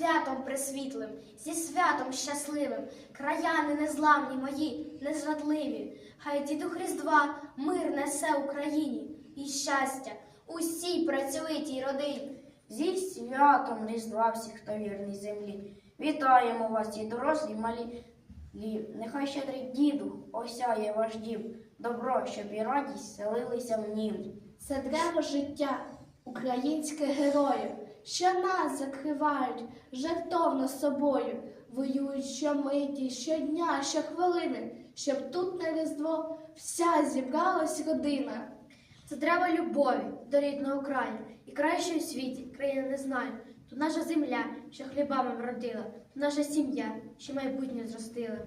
святом пресвітлим, зі святом щасливим, краяни незламні мої, незрадливі. Хай дідух Різдва мир несе Україні і щастя усій працьовитій родині. Зі святом Різдва всіх, хто вірний землі. Вітаємо вас, і дорослі, і малі. Нехай щедрий діду осяє ваш дім, добро, щоб і радість селилися в нім. Це древо життя українських героїв, що нас закривають жертовно собою, воюють щомиті, щодня, щохвилини, щоб тут на Різдво вся зібралась родина. Це треба любові до рідного краю і краще у світі країни не знаю. Тут наша земля, що хлібами вродила, тут наша сім'я, що майбутнє зростила.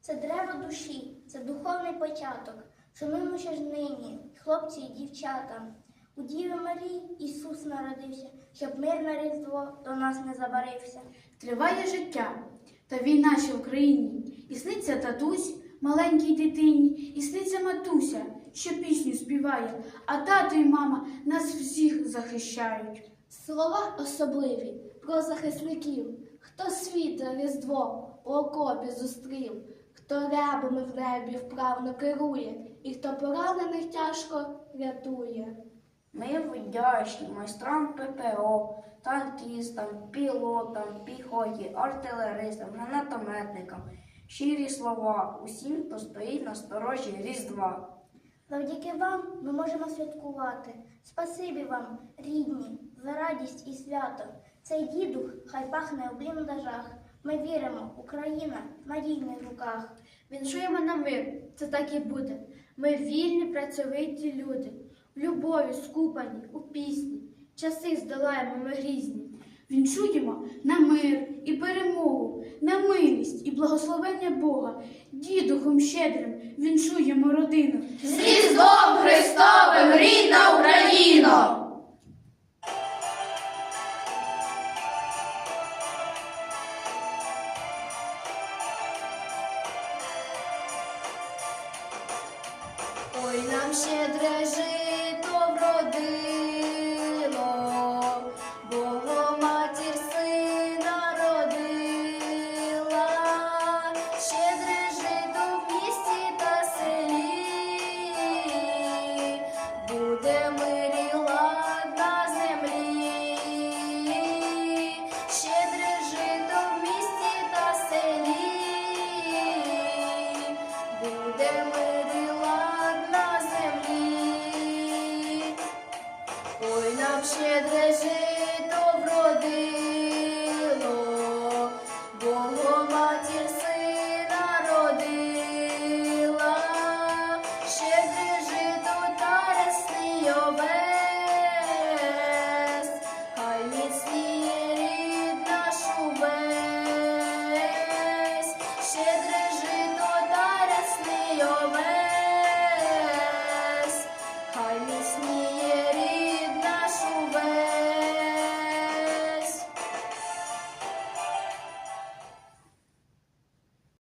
Це древо душі, це духовний початок. Шумимо ще ж нині, хлопці і дівчата. У Діви Марії Ісус народився, щоб мир на Різдво до нас не забарився. Триває життя та війна ще в країні. І сниться татусь маленькій дитині, і сниться матуся, що пісню співає, а тато і мама нас всіх захищають. Слова особливі про захисників, хто світ Різдво у окопі зустрів, хто рябами в небі вправно керує, і хто поранених тяжко рятує. Ми вдячні майстрам ППО, танкістам, пілотам, піхоті, артилеристам, гранатометникам. Щирі слова усім, хто стоїть на сторожі Різдва. Завдяки вам ми можемо святкувати. Спасибі вам, рідні, за радість і свято. Цей дідух хай пахне у бліндажах. Ми віримо, Україна в надійних руках. Віншуємо на мир, це так і буде. Ми вільні, працьовиті люди, в любові скупані у пісні. Часи здолаємо ми грізні. Вінчуємо на мир і перемогу, на милість і благословення Бога. Дідухом щедрим віншуємо родину. З Різдвом Христовим, рідна Україно! Ой, нам щедре жито вродило, Бого матір сина родила, щедре жито в місті та селі, буде мир на землі.